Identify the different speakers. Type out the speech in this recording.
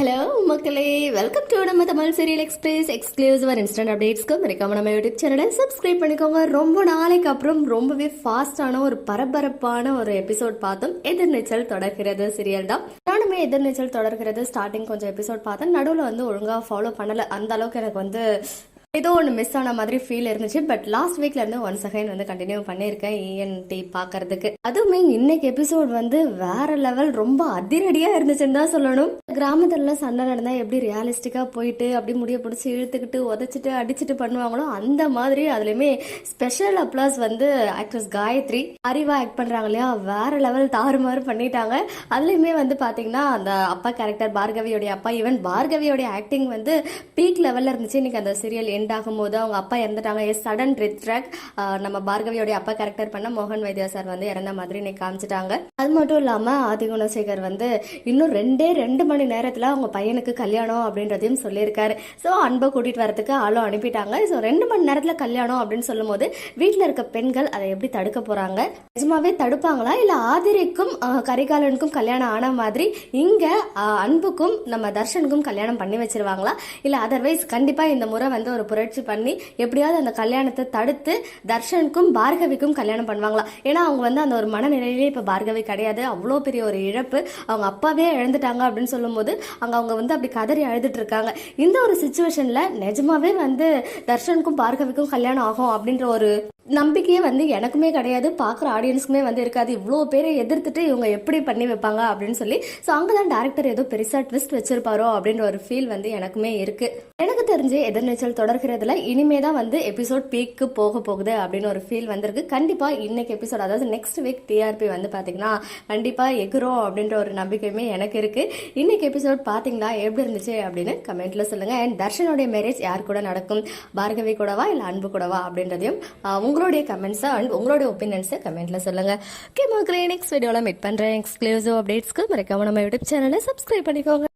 Speaker 1: Hello மக்களே. Welcome to நம்ம Tamil serial express exclusive instant அப்டேட்ஸ்க்கு மறக்காம நம்ம யூடியூப் சேனலை சப்ஸ்கிரைப் பண்ணிக்கோங்க. ரொம்ப நாளைக்கு அப்புறம் ரொம்பவே ஃபாஸ்டான ஒரு பரபரப்பான ஒரு எபிசோட் பார்த்தோம். எதிர்நீச்சல் தொடர்கிறது சீரியல் தான். நானுமே எதிர்நீச்சல் தொடர்கிறது ஸ்டார்டிங் கொஞ்சம் எபிசோட் பார்த்தேன். நடுவில் வந்து ஒழுங்காக ஃபாலோ பண்ணல. அந்த அளவுக்கு எனக்கு வந்து ஏதோ ஒன்று மிஸ் ஆன மாதிரி ஃபீல் இருந்துச்சு. பட் லாஸ்ட் வீக்ல இருந்து ஒன்ஸ் அகைன் வந்து கண்டினியூ பண்ணியிருக்கேன் இஎன்டி பார்க்கறதுக்கு. அதுவுமே இன்னைக்கு எபிசோட் வந்து வேற லெவல் ரொம்ப அதிரடியா இருந்துச்சுன்னு தான் சொல்லணும். கிராமத்துல சண்டை நடந்தா எப்படி ரியலிஸ்டிக்கா போயிட்டு அப்படி முடிய பிடிச்சி இழுத்துக்கிட்டு உதச்சிட்டு அடிச்சுட்டு பண்ணுவாங்களோ அந்த மாதிரி அதுலயுமே ஸ்பெஷல் அப்ளாஸ் வந்து ஆக்ட்ரஸ் காயத்ரி. அறிவா ஆக்ட் பண்றாங்க இல்லையா வேற லெவல் தாறுமாறு பண்ணிட்டாங்க. அதுலயுமே வந்து பாத்தீங்கன்னா அந்த அப்பா கேரக்டர் பார்கவியோடைய அப்பா ஈவன் பார்கவியோடைய ஆக்டிங் வந்து பீக் லெவல்ல இருந்துச்சு. இன்னைக்கு அந்த சீரியல் எண்ட் ஆகும்போது அவங்க அப்பா இறந்துட்டாங்க. எஸ் சடன் ரித்ரக் நம்ம பார்கவியோடைய அப்பா கேரக்டர் பண்ண மோகன் வைத்தியா சார் வந்து இறந்த மாதிரி இன்னைக்கு காமிச்சிட்டாங்க. அது மட்டும் இல்லாம ஆதிகுணசேகர் வந்து இன்னும் ரெண்டே ரெண்டு மணி நேரத்துல அவங்க பையனுக்கு கல்யாணம் அப்படின்றதையும் சொல்லியிருக்காரு. ஸோ அன்பை கூட்டிட்டு வரதுக்கு ஆளும் அனுப்பிட்டாங்க. ஸோ ரெண்டு மணி நேரத்துல கல்யாணம் அப்படின்னு சொல்லும்போது வீட்டில் இருக்க பெண்கள் அதை எப்படி தடுக்க போறாங்க? நிஜமாவே தடுப்பாங்களா? இல்ல ஆதிரிக்கும் கரிகாலனுக்கும் கல்யாணம் ஆன மாதிரி இங்க அன்புக்கும் நம்ம தர்ஷனுக்கும் கல்யாணம் பண்ணி வச்சிருவாங்களா? இல்ல அதர்வைஸ் கண்டிப்பா இந்த முறை வந்து ஒரு புரட்சி பண்ணி எப்படியாவது அந்த கல்யாணத்தை தடுத்து தர்ஷனுக்கும் பார்கவிக்கும் கல்யாணம் பண்ணுவாங்களாம் ஏன்னா அவங்க வந்து அந்த ஒரு மனநிலையிலே இப்போ பார்கவி கிடையாது. அவ்வளோ பெரிய ஒரு இழப்பு. அவங்க அப்பாவே இழந்துட்டாங்க அப்படின்னு சொல்லும்போது அங்கே அவங்க வந்து அப்படி கதறி அழுதுட்டு இருக்காங்க. இந்த ஒரு சுச்சுவேஷனில் நிஜமாவே வந்து தர்ஷனுக்கும் பார்கவிக்கும் கல்யாணம் ஆகும் அப்படின்ற ஒரு நம்பிக்கையே வந்து எனக்குமே கிடையாது பார்க்குற ஆடியன்ஸ்க்குமே வந்து இருக்காது. இவ்வளோ பேரை எதிர்த்துட்டு இவங்க எப்படி பண்ணி வைப்பாங்க அப்படின்னு சொல்லி. ஸோ அங்கே தான் டேரக்டர் ஏதோ பெருசாக ட்விஸ்ட் வச்சிருப்பாரோ அப்படின்ற ஒரு ஃபீல் வந்து எனக்குமே இருக்கு. எனக்கு தெரிஞ்சு எதிர்நீச்சல் தொடர்கிறதுல இனிமே தான் வந்து எபிசோட் பீக்கு போக போகுது அப்படின்னு ஒரு ஃபீல் வந்திருக்கு. கண்டிப்பாக இன்னைக்கு எபிசோட் அதாவது நெக்ஸ்ட் வீக் டிஆர்பி வந்து பார்த்தீங்கன்னா கண்டிப்பாக எகுறோம் அப்படின்ற ஒரு நம்பிக்கையுமே எனக்கு இருக்கு. இன்னைக்கு எபிசோட் பார்த்தீங்களா எப்படி இருந்துச்சு அப்படின்னு கமெண்ட்ல சொல்லுங்க. அண்ட் தர்ஷனுடைய மேரேஜ் யார் கூட நடக்கும்? பார்கவி கூடவா இல்லை அன்பு கூடவா அப்படின்றதையும் உங்க உங்களுடைய கமெண்ட்ஸை அண்ட் உங்களுடைய ஒப்பீனியன்ஸை கமெண்ட்ல சொல்லுங்க. ஓகே மக்களே நெக்ஸ்ட் வீடியோவில் மீட் பண்ணுறேன் எக்ஸ்க்ளூசிவ் அப்டேட்ஸ்க்கு மறக்காம நம்ம யூடியூப் சேனலை சப்ஸ்கிரைப் பண்ணிக்கோங்க.